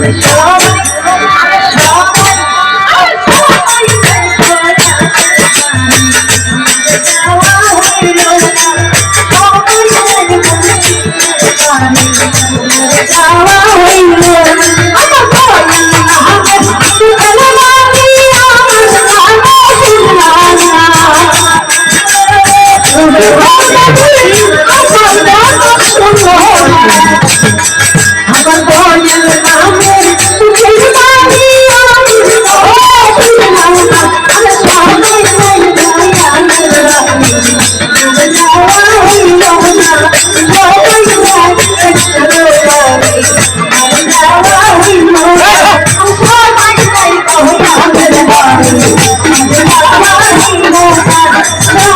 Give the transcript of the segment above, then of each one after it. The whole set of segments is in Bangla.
Let's go. Thank you. Yeah.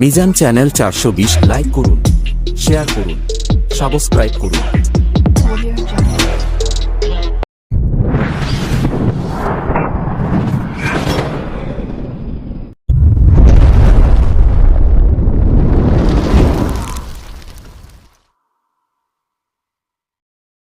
Mizan channel চারশো বিশ লাইক করুন শেয়ার করুন সাবস্ক্রাইব করুন।